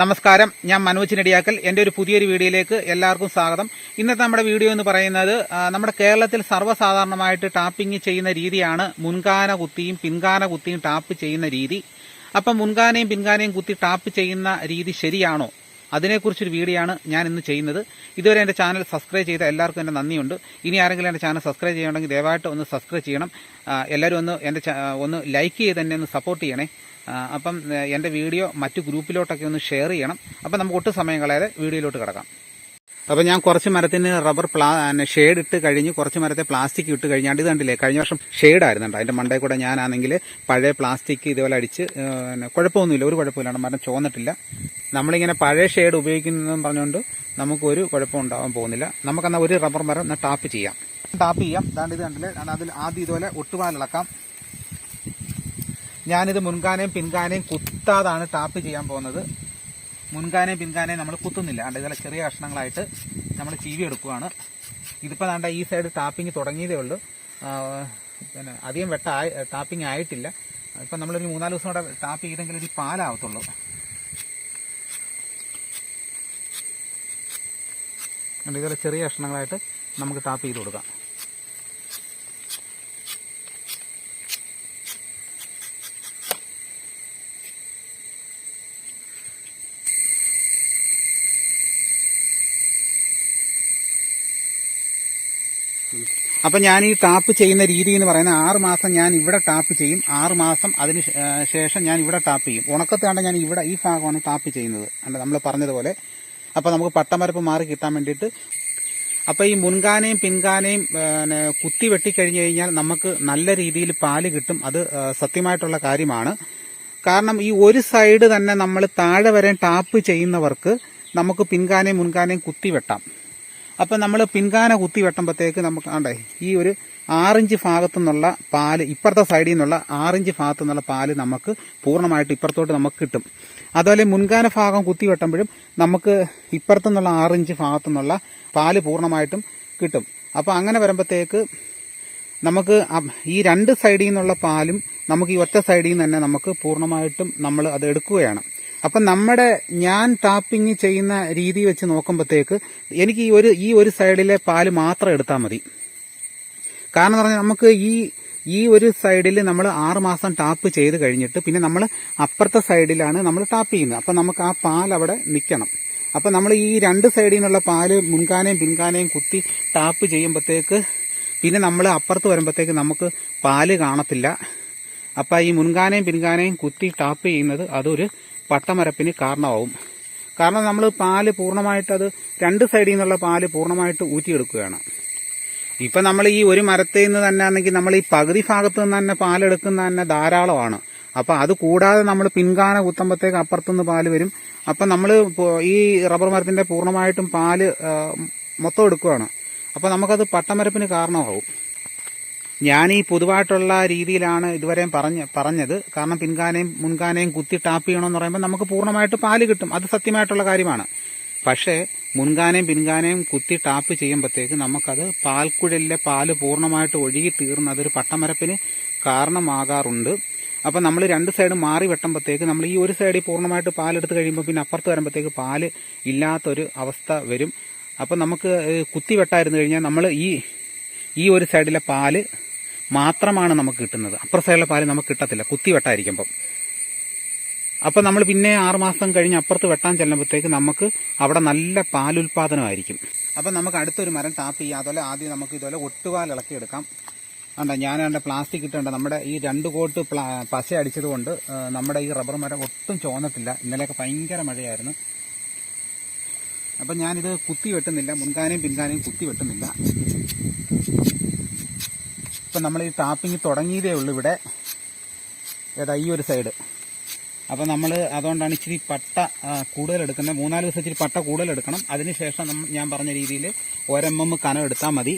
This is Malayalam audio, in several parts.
നമസ്കാരം. ഞാൻ മനോജ് നെടിയാക്കൽ. എന്റെ ഒരു പുതിയൊരു വീഡിയോയിലേക്ക് എല്ലാവർക്കും സ്വാഗതം. ഇന്നത്തെ നമ്മുടെ വീഡിയോ എന്ന് പറയുന്നത് നമ്മുടെ കേരളത്തിൽ സർവസാധാരണമായിട്ട് ടാപ്പിംഗ് ചെയ്യുന്ന രീതിയാണ് മുൻകാന കുത്തിയും പിൻകാന കുത്തിയും ടാപ്പ് ചെയ്യുന്ന രീതി. അപ്പം മുൻകാനയും പിൻകാനയും കുത്തി ടാപ്പ് ചെയ്യുന്ന രീതി ശരിയാണോ? അതിനെക്കുറിച്ചൊരു വീഡിയോ ആണ് ഞാൻ ഇന്ന് ചെയ്യുന്നത്. ഇതുവരെ എന്റെ ചാനൽ സബ്സ്ക്രൈബ് ചെയ്ത എല്ലാവർക്കും എന്റെ നന്ദിയുണ്ട്. ഇനി ആരെങ്കിലും എന്റെ ചാനൽ സബ്സ്ക്രൈബ് ചെയ്യണമെങ്കിൽ ദയവായിട്ട് ഒന്ന് സബ്സ്ക്രൈബ് ചെയ്യണം. എല്ലാവരും ഒന്ന് എന്റെ ഒന്ന് ലൈക്ക് ചെയ്ത് തന്നെ ഒന്ന് സപ്പോർട്ട് ചെയ്യണേ. അപ്പം എന്റെ വീഡിയോ മറ്റു ഗ്രൂപ്പിലോട്ടൊക്കെ ഒന്ന് ഷെയർ ചെയ്യണം. അപ്പം നമുക്ക് ഒട്ടും സമയം കളയാതെ വീഡിയോയിലോട്ട് കിടക്കാം. അപ്പം ഞാൻ കുറച്ച് മരത്തിന് റബ്ബർ പ്ലാ ഷെയ്ഡ് ഇട്ട് കഴിഞ്ഞ് കുറച്ച് മരത്തെ പ്ലാസ്റ്റിക് ഇട്ട് കഴിഞ്ഞാണ്ട് ഇത് കണ്ടില്ലേ? കഴിഞ്ഞ വർഷം ഷെയ്ഡ് ആയിരുന്നുണ്ട്. അതിന്റെ മണ്ടയിൽ കൂടെ ഞാനാണെങ്കിൽ പഴയ പ്ലാസ്റ്റിക് ഇതുപോലെ അടിച്ച് കുഴപ്പമൊന്നുമില്ല. ഒരു കുഴപ്പമില്ല മരം ചോന്നിട്ടില്ല നമ്മളിങ്ങനെ പഴയ ഷെയ്ഡ് ഉപയോഗിക്കുന്നതെന്ന് പറഞ്ഞുകൊണ്ട് നമുക്ക് ഒരു കുഴപ്പം ഉണ്ടാവാൻ പോകുന്നില്ല. നമുക്കെന്നാൽ ഒരു റബ്ബർ മരം എന്നാൽ ടാപ്പ് ചെയ്യാം. ടാപ്പ് ചെയ്യാം. ദാണ്ട് ഇത് കണ്ടില്ലേ? അതിൽ ആദ്യം ഇതുപോലെ ഒട്ടുപാലിളക്കാം ഞാനിത് മുൻകാനയും പിൻകാനയും കുത്താതാണ് ടാപ്പ് ചെയ്യാൻ പോകുന്നത്. മുൻകാനയും പിൻകാനേയും നമ്മൾ കുത്തുന്നില്ല. അണ്ട് ഇതുപോലെ ചെറിയ കഷ്ണങ്ങളായിട്ട് നമ്മൾ ചീവി എടുക്കുകയാണ് ഇതിപ്പോൾ ദാണ്ട ഈ സൈഡ് ടാപ്പിംഗ് തുടങ്ങിയതേ ഉള്ളൂ. പിന്നെ അധികം വെട്ട ടാപ്പിംഗ് ആയിട്ടില്ല. ഇപ്പം നമ്മളൊരു മൂന്നാൽ ദിവസം കൂടെ ടാപ്പ് ചെയ്തെങ്കിൽ ഒരു പാലാവത്തുള്ളൂ. ഇതുപോലെ ചെറിയ കഷ്ണങ്ങളായിട്ട് നമുക്ക് ടാപ്പ് ചെയ്ത് കൊടുക്കാം. അപ്പൊ ഞാൻ ഈ ടാപ്പ് ചെയ്യുന്ന രീതി എന്ന് പറയുന്നത് ആറ് മാസം ഞാൻ ഇവിടെ ടാപ്പ് ചെയ്യും. ആറ് മാസം അതിന് ശേഷം ഞാൻ ഇവിടെ ടാപ്പ് ചെയ്യും. ഉണക്കത്താണ് ഞാൻ ഇവിടെ ഈ ഭാഗമാണ് ടാപ്പ് ചെയ്യുന്നത്. അല്ല നമ്മൾ പറഞ്ഞതുപോലെ. അപ്പൊ നമുക്ക് പട്ടമരപ്പ് മാറി കിട്ടാൻ വേണ്ടിയിട്ട് അപ്പൊ ഈ മുൻകാനയും പിൻകാനയും കുത്തി വെട്ടിക്കഴിഞ്ഞു കഴിഞ്ഞാൽ നമുക്ക് നല്ല രീതിയിൽ പാൽ കിട്ടും. അത് സത്യമായിട്ടുള്ള കാര്യമാണ്. കാരണം ഈ ഒരു സൈഡ് തന്നെ നമ്മൾ താഴെ വരെ ടാപ്പ് ചെയ്യുന്നവർക്ക് നമുക്ക് പിൻകാനയും മുൻകാനയും കുത്തി വെട്ടാം. അപ്പം നമ്മൾ പിൻകാന കുത്തി വെട്ടുമ്പോഴത്തേക്ക് നമുക്ക് ആണ്ടേ ഈ ഒരു ആറിഞ്ച് ഭാഗത്തു നിന്നുള്ള പാൽ ഇപ്പുറത്തെ സൈഡിൽ നിന്നുള്ള ആറിഞ്ച് ഭാഗത്തു നിന്നുള്ള പാൽ നമുക്ക് പൂർണമായിട്ട് ഇപ്പുറത്തോട്ട് നമുക്ക് കിട്ടും. അതുപോലെ മുൻകാന ഭാഗം കുത്തി വെട്ടുമ്പോഴും നമുക്ക് ഇപ്പുറത്തു നിന്നുള്ള ആറിഞ്ച് ഭാഗത്തു നിന്നുള്ള പാൽ പൂർണമായിട്ടും കിട്ടും. അപ്പോൾ അങ്ങനെ വരുമ്പോഴത്തേക്ക് നമുക്ക് ഈ രണ്ട് സൈഡിൽ നിന്നുള്ള പാലും നമുക്ക് ഈ ഒറ്റ സൈഡിൽ നിന്ന് തന്നെ നമുക്ക് പൂർണമായിട്ടും നമ്മൾ അത് എടുക്കുകയാണ്. അപ്പം നമ്മുടെ ഞാൻ ടാപ്പിംഗ് ചെയ്യുന്ന രീതി വെച്ച് നോക്കുമ്പോഴത്തേക്ക് എനിക്ക് ഈ ഒരു ഈ ഒരു സൈഡിലെ പാൽ മാത്രം എടുത്താൽ മതി. കാരണം പറഞ്ഞാൽ നമുക്ക് ഈ ഈ ഒരു സൈഡിൽ നമ്മൾ ആറുമാസം ടാപ്പ് ചെയ്ത് കഴിഞ്ഞിട്ട് പിന്നെ നമ്മൾ അപ്പുറത്തെ സൈഡിലാണ് നമ്മൾ ടാപ്പ് ചെയ്യുന്നത്. അപ്പം നമുക്ക് ആ പാൽ അവിടെ നിൽക്കണം അപ്പം നമ്മൾ ഈ രണ്ട് സൈഡിൽ നിന്നുള്ള പാൽ മുൻകാനയും പിൻകാനയും കുത്തി ടാപ്പ് ചെയ്യുമ്പോഴത്തേക്ക് പിന്നെ നമ്മൾ അപ്പുറത്ത് വരുമ്പോഴത്തേക്ക് നമുക്ക് പാൽ കാണത്തില്ല. അപ്പം ഈ മുൻകാനയും പിൻകാനയും കുത്തി ടാപ്പ് ചെയ്യുന്നത് അതൊരു പട്ടമരപ്പിന് കാരണമാവും. കാരണം നമ്മൾ പാൽ പൂർണമായിട്ട് അത് രണ്ട് സൈഡിൽ നിന്നുള്ള പാൽ പൂർണമായിട്ട് ഊറ്റിയെടുക്കുകയാണ്. ഇപ്പൊ നമ്മൾ ഈ ഒരു മരത്തിൽ നിന്ന് തന്നെ ആണെങ്കിൽ നമ്മൾ ഈ പകുതി ഭാഗത്ത് നിന്ന് തന്നെ പാലെടുക്കുന്ന തന്നെ ധാരാളമാണ്. അപ്പൊ അത് കൂടാതെ നമ്മൾ പിൻകാന കുത്തുമ്പോഴത്തേക്ക് അപ്പുറത്തുനിന്ന് പാൽ വരും. അപ്പൊ നമ്മൾ ഈ റബ്ബർ മരത്തിന്റെ പൂർണമായിട്ടും പാൽ മൊത്തം എടുക്കുകയാണ്. അപ്പൊ നമുക്കത് പട്ടമരപ്പിന് കാരണമാവും. ഞാൻ ഈ പൊതുവായിട്ടുള്ള രീതിയിലാണ് ഇതുവരെയും പറഞ്ഞ പറഞ്ഞത്. കാരണം പിൻകാനയും മുൻകാനയും കുത്തി ടാപ്പ് ചെയ്യണമെന്ന് പറയുമ്പോൾ നമുക്ക് പൂർണമായിട്ട് പാൽ കിട്ടും. അത് സത്യമായിട്ടുള്ള കാര്യമാണ്. പക്ഷേ മുൻകാനയും പിൻകാനയും കുത്തി ടാപ്പ് ചെയ്യുമ്പോഴത്തേക്ക് നമുക്കത് പാൽക്കുഴലിലെ പാൽ പൂർണമായിട്ട് ഒഴുകി തീർന്ന് അതൊരു പട്ടമരപ്പിന് കാരണമാകാറുണ്ട്. അപ്പം നമ്മൾ രണ്ട് സൈഡ് മാറി വെട്ടുമ്പോഴത്തേക്ക് നമ്മൾ ഈ ഒരു സൈഡിൽ പൂർണമായിട്ട് പാലെടുത്ത് കഴിയുമ്പോൾ പിന്നെ അപ്പുറത്ത് വരുമ്പോഴത്തേക്ക് പാൽ ഇല്ലാത്തൊരു അവസ്ഥ വരും. അപ്പം നമുക്ക് കുത്തി വെട്ടായിരുന്നു കഴിഞ്ഞാൽ നമ്മൾ ഈ ഈ ഒരു സൈഡിലെ പാൽ മാത്രമാണ് നമുക്ക് കിട്ടുന്നത്. അപ്പുറ സൈഡിലെ പാൽ നമുക്ക് കിട്ടത്തില്ല. കുത്തി വെട്ടായിരിക്കുമ്പം അപ്പൊ നമ്മൾ പിന്നെ ആറുമാസം കഴിഞ്ഞ് അപ്പുറത്ത് വെട്ടാൻ ചെല്ലുമ്പോഴത്തേക്ക് നമുക്ക് അവിടെ നല്ല പാലുൽപാദനമായിരിക്കും. അപ്പൊ നമുക്ക് അടുത്തൊരു മരം ടാപ്പ് ചെയ്യാം. അതുപോലെ ആദ്യം നമുക്ക് ഇതുപോലെ ഒട്ടുപാൽ ഇളക്കിയെടുക്കാം. കണ്ട? ഞാൻ കണ്ട പ്ലാസ്റ്റിക് ഇട്ടുണ്ട്. നമ്മുടെ ഈ രണ്ട് കോട്ട് പശ അടിച്ചത് കൊണ്ട് നമ്മുടെ ഈ റബ്ബർ മരം ഒട്ടും ചോന്നിട്ടില്ല ഇന്നലെയൊക്കെ ഭയങ്കര മഴയായിരുന്നു. അപ്പം ഞാനിത് കുത്തി വെട്ടുന്നില്ല. മുൻകാനയും പിൻകാനയും കുത്തി വെട്ടുന്നില്ല. ഇപ്പം നമ്മൾ ഈ ടാപ്പിംഗ് തുടങ്ങിയതേ ഉള്ളൂ ഇവിടെ. ഏതാ ഈ ഒരു സൈഡ് അപ്പം നമ്മൾ അതുകൊണ്ടാണ് ഇച്ചിരി പട്ട എടുക്കുന്നത് മൂന്നാൽ ദിവസം ഇച്ചിരി പട്ട കൂടുതൽ എടുക്കണം അതിനുശേഷം ഞാൻ പറഞ്ഞ രീതിയിൽ ഒരെണ്ണം കനം എടുത്താൽ മതി.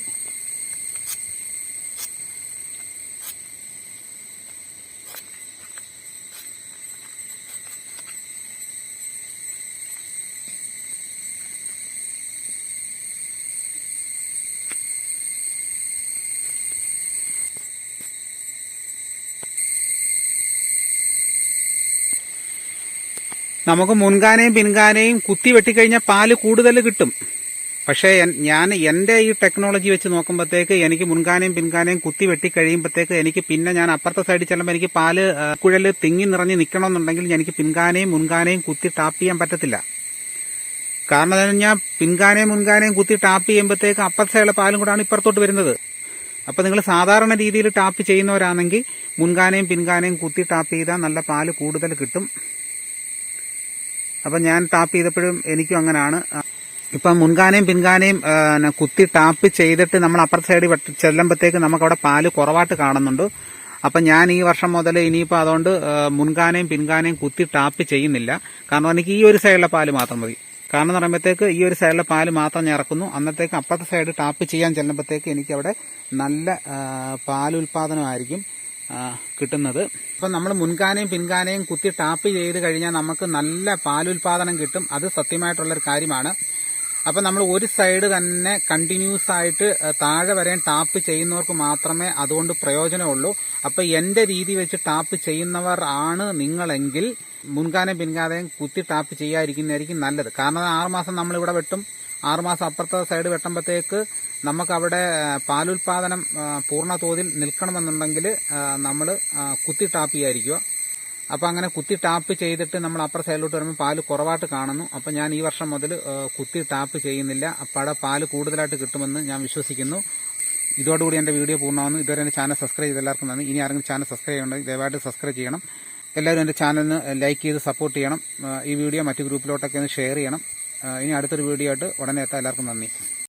നമുക്ക് മുൻകാനയും പിൻകാനയും കുത്തി വെട്ടിക്കഴിഞ്ഞാൽ പാൽ കൂടുതൽ കിട്ടും. പക്ഷേ ഞാൻ എന്റെ ഈ ടെക്നോളജി വെച്ച് നോക്കുമ്പോഴത്തേക്ക് എനിക്ക് മുൻകാനയും പിൻകാനയും കുത്തി വെട്ടി കഴിയുമ്പോഴത്തേക്ക് എനിക്ക് പിന്നെ ഞാൻ അപ്പുറത്തെ സൈഡിൽ ചെല്ലുമ്പോൾ എനിക്ക് പാൽ കുഴൽ തിങ്ങി നിറഞ്ഞ് നിൽക്കണമെന്നുണ്ടെങ്കിൽ എനിക്ക് പിൻകാനയും മുൻകാനയും കുത്തി ടാപ്പ് ചെയ്യാൻ പറ്റത്തില്ല. കാരണം എന്താ ഞാൻ പിൻകാനയും മുൻകാനയും കുത്തി ടാപ്പ് ചെയ്യുമ്പോഴത്തേക്ക് അപ്പുറത്തെ സൈഡിലെ പാലും കൂടാണ് ഇപ്പുറത്തോട്ട് വരുന്നത്. അപ്പോൾ നിങ്ങൾ സാധാരണ രീതിയിൽ ടാപ്പ് ചെയ്യുന്നവരാണെങ്കിൽ മുൻകാനയും പിൻകാനയും കുത്തി ടാപ്പ് ചെയ്താൽ നല്ല പാൽ കൂടുതൽ കിട്ടും. അപ്പം ഞാൻ ടാപ്പ് ചെയ്തപ്പോഴും എനിക്കും അങ്ങനെയാണ് ഇപ്പം മുൻകാനയും പിൻകാനയും കുത്തി ടാപ്പ് ചെയ്തിട്ട് നമ്മൾ അപ്പുറത്തെ സൈഡിൽ ചെല്ലുമ്പോഴത്തേക്ക് നമുക്കവിടെ പാൽ കുറവായിട്ട് കാണുന്നുണ്ട്. അപ്പം ഞാൻ ഈ വർഷം മുതൽ ഇനിയിപ്പോൾ അതുകൊണ്ട് മുൻകാനയും പിൻകാനയും കുത്തി ടാപ്പ് ചെയ്യുന്നില്ല. കാരണം എനിക്ക് ഈ ഒരു സൈഡിലെ പാൽ മാത്രം മതി. കാരണം എന്ന് പറയുമ്പോഴത്തേക്ക് ഈ ഒരു സൈഡിലെ പാൽ മാത്രം ഞാൻ ഇറക്കുന്നു. അന്നത്തേക്ക് അപ്പുറത്തെ സൈഡ് ടാപ്പ് ചെയ്യാൻ ചെല്ലുമ്പോഴത്തേക്ക് എനിക്കവിടെ നല്ല പാലുൽപാദനമായിരിക്കും. കിട്ടുന്നത്. ഇപ്പം നമ്മൾ മുൻകാനയും പിൻകാനയും കുത്തി ടാപ്പ് ചെയ്ത് കഴിഞ്ഞാൽ നമുക്ക് നല്ല പാലുൽപാദനം കിട്ടും. അത് സത്യമായിട്ടുള്ളൊരു കാര്യമാണ്. അപ്പം നമ്മൾ ഒരു സൈഡ് തന്നെ കണ്ടിന്യൂസ് ആയിട്ട് താഴെ വരെയും ടാപ്പ് ചെയ്യുന്നവർക്ക് മാത്രമേ അതുകൊണ്ട് പ്രയോജനമുള്ളൂ. അപ്പം എന്റെ രീതി വെച്ച് ടാപ്പ് ചെയ്യുന്നവർ ആണ് നിങ്ങളെങ്കിൽ മുൻകാനയും പിൻകാനയും കുത്തി ടാപ്പ് ചെയ്യാതിരിക്കുന്നതായിരിക്കും നല്ലത്. കാരണം ആറുമാസം നമ്മളിവിടെ വെട്ടും. ആറുമാസം അപ്പുറത്തെ സൈഡ് വെട്ടുമ്പോഴത്തേക്ക് നമുക്കവിടെ പാലുൽപാദനം പൂർണ തോതിൽ നിൽക്കണമെന്നുണ്ടെങ്കിൽ നമ്മൾ കുത്തി ടാപ്പ് ചെയ്യാതിരിക്കുക. അപ്പോൾ അങ്ങനെ കുത്തി ടാപ്പ് ചെയ്തിട്ട് നമ്മൾ അപ്പുറ സൈഡിലോട്ട് വരുമ്പോൾ പാൽ കുറവായിട്ട് കാണുന്നു. അപ്പോൾ ഞാൻ ഈ വർഷം മുതൽ കുത്തി ടാപ്പ് ചെയ്യുന്നില്ല. അവിടെ പാൽ കൂടുതലായിട്ട് കിട്ടുമെന്ന് ഞാൻ വിശ്വസിക്കുന്നു. ഇതോടുകൂടി എന്റെ വീഡിയോ പൂർണമാകുന്നു ഇതുവരെ എന്റെ ചാനൽ സബ്സ്ക്രൈബ് ചെയ്ത് എല്ലാവർക്കും നന്ദി. ഇനി ആരെങ്കിലും ചാനൽ സബ്സ്ക്രൈബ് ചെയ്യണമെങ്കിൽ ദയവായിട്ട് സബ്സ്ക്രൈബ് ചെയ്യണം. എല്ലാവരും എന്റെ ചാനലിന് ലൈക്ക് ചെയ്ത് സപ്പോർട്ട് ചെയ്യണം. ഈ വീഡിയോ മറ്റു ഗ്രൂപ്പിലോട്ടൊക്കെ ഒന്ന് ഷെയർ ചെയ്യണം. ഇനി അടുത്തൊരു വീഡിയോ ആയിട്ട് ഉടനെ എത്താം. എല്ലാവർക്കും നന്ദി.